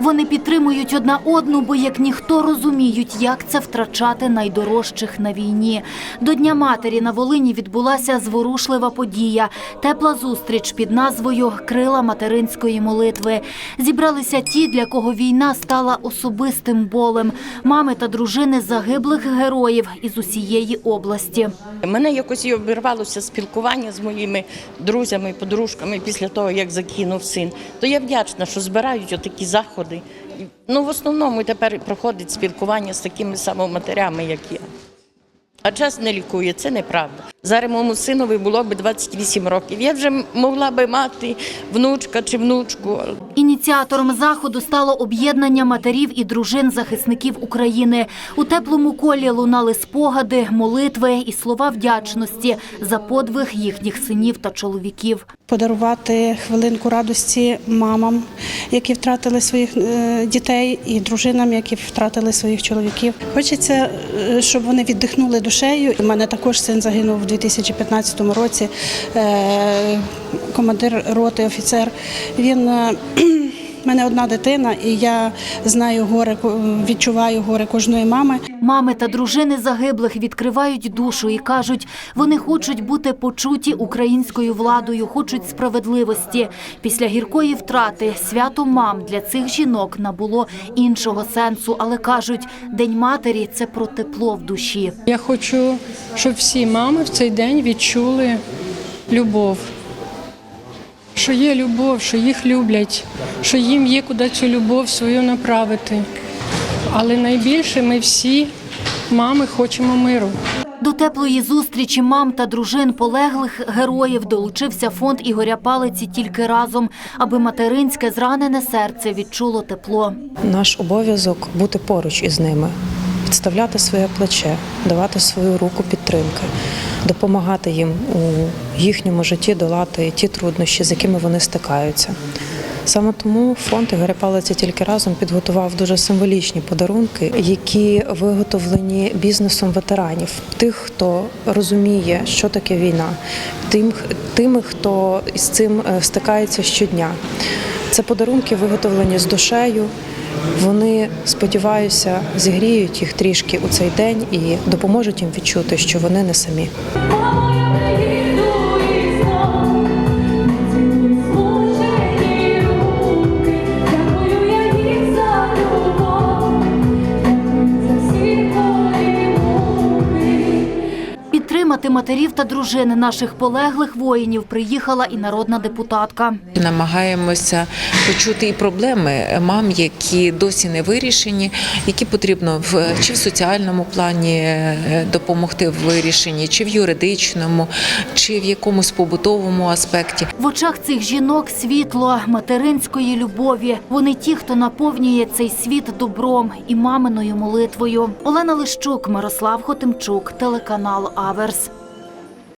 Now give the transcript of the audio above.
Вони підтримують одна одну, бо як ніхто розуміють, як це втрачати найдорожчих на війні. До Дня матері на Волині відбулася зворушлива подія. Тепла зустріч під назвою Крила материнської молитви. Зібралися ті, для кого війна стала особистим болем. Мами та дружини загиблих героїв із усієї області. Мене якось і обірвалося спілкування з моїми друзями, подружками після того, як закинув син. То я вдячна, що збирають отакі заходи. І, Ну, в основному тепер проходить спілкування з такими самими матерями, як я. А час не лікує, це неправда. Зараз моєму синові було б 28 років. Я вже могла би мати внучка чи внучку. Ініціатором заходу стало об'єднання матерів і дружин захисників України. У теплому колі лунали спогади, молитви і слова вдячності за подвиг їхніх синів та чоловіків. подарувати хвилинку радості мамам, які втратили своїх е, дітей, і дружинам, які втратили своїх чоловіків. Хочеться, е, щоб вони віддихнули душею. У мене також син загинув 2015 році. е, Командир роти, офіцер. Він мене одна дитина, і я знаю горе, відчуваю горе кожної мами. Мами та дружини загиблих відкривають душу і кажуть, вони хочуть бути почуті українською владою, хочуть справедливості. Після гіркої втрати свято мам для цих жінок набуло іншого сенсу, але кажуть, День матері це про тепло в душі. Я хочу, щоб всі мами в цей день відчули любов. Що є любов, що їх люблять, що їм є куди цю любов свою направити. Але найбільше ми всі, мами, хочемо миру. До теплої зустрічі мам та дружин полеглих героїв долучився фонд Ігоря Палиці тільки разом, аби материнське зранене серце відчуло тепло. Наш обов'язок бути поруч із ними, підставляти своє плече, давати свою руку підтримки, допомагати їм у їхньому житті долати ті труднощі, з якими вони стикаються. Саме тому фонд Ігоря Палиця тільки разом підготував дуже символічні подарунки, які виготовлені бізнесом ветеранів, тих, хто розуміє, що таке війна, тим, тими, хто із цим е, стикається щодня. Це подарунки виготовлені з душею. Вони, сподіваюся, зігріють їх трішки у цей день і допоможуть їм відчути, що вони не самі. Підтримати матерів та дружин наших полеглих воїнів приїхала і народна депутатка. Намагаємося почути і проблеми мам, які досі не вирішені, які потрібно в чи в соціальному плані е, допомогти в вирішенні, чи в юридичному, чи в якомусь побутовому аспекті. В очах цих жінок світло материнської любові. Вони ті, хто наповнює цей світ добром і маминою молитвою. Олена Лищук, Мирослав Хотимчук, телеканал Траверс.